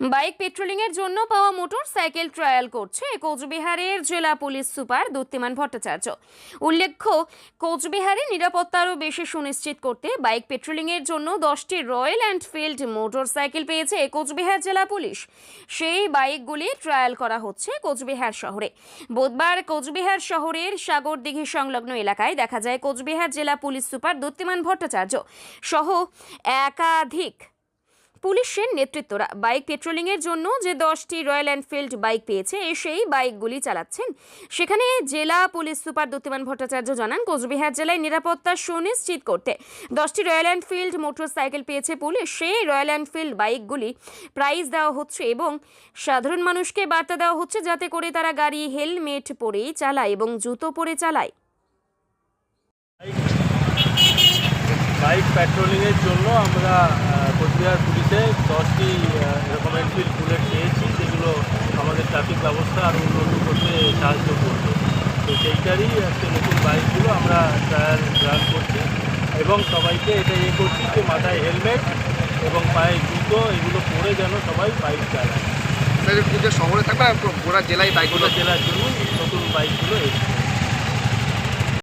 Bike পেট্রোলিংয়ের জন্য পাওয়া motor cycle trial করছে কোচবিহারের জেলা পুলিশ সুপার দত্তিমান ভট্টাচার্য। উল্লেখ্য, কোচবিহারে নিরাপত্তা আরও বেশি সুনিশ্চিত করতে বাইক পেট্রোলিংয়ের জন্য দশটি রয়্যাল এনফিল্ড মোটর সাইকেল পেয়েছে কোচবিহার জেলা পুলিশ। সেই বাইকগুলি ট্রায়াল করা হচ্ছে কোচবিহার শহরে। বুধবার কোচবিহার শহরের সাগরদিঘি সংলগ্ন এলাকায় দেখা যায় কোচবিহার জেলা পুলিশ সুপার দত্তিমান ভট্টাচার্য সহ একাধিক পুলিশের নেতৃত্বরা বাইক পেট্রোলিংয়ের জন্য যে দশটি রয়্যাল এনফিল্ড বাইক পেয়েছে সেই বাইকগুলি চালাচ্ছেন। সেখানে জেলা পুলিশ সুপার দত্তিমান ভট্টাচার্য জানান, কোচবিহার জেলায় নিরাপত্তা সুনিশ্চিত করতে দশটি রয়্যাল এনফিল্ড মোটরসাইকেল পেয়েছে পুলিশ। সেই রয়্যাল এনফিল্ড বাইকগুলি প্রাইজ দেওয়া হচ্ছে এবং সাধারণ মানুষকে বার্তা দেওয়া হচ্ছে যাতে করে তারা গাড়ি, হেলমেট পরেই চালায় এবং জুতো পরে চালায়। প্যাট্রোলিংয়ের জন্য আমরা কোচবিহার পুলিশে দশটি এরকম এনফিল্ড বুলেট পেয়েছি যেগুলো আমাদের ট্রাফিক ব্যবস্থা আরও উন্নত করতে সাহায্য করবে। তো সেইটারই একটা নতুন বাইকগুলো আমরা ট্রায়াল রান করছি এবং সবাইকে এটা ইয়ে করছি যে মাথায় হেলমেট এবং পায়ে জুতো এগুলো পরে যেন সবাই বাইক চালায়। শহরে থাকবে? পুরো জেলায় বাইকগুলো জেলার জন্য নতুন বাইকগুলো এসেছে।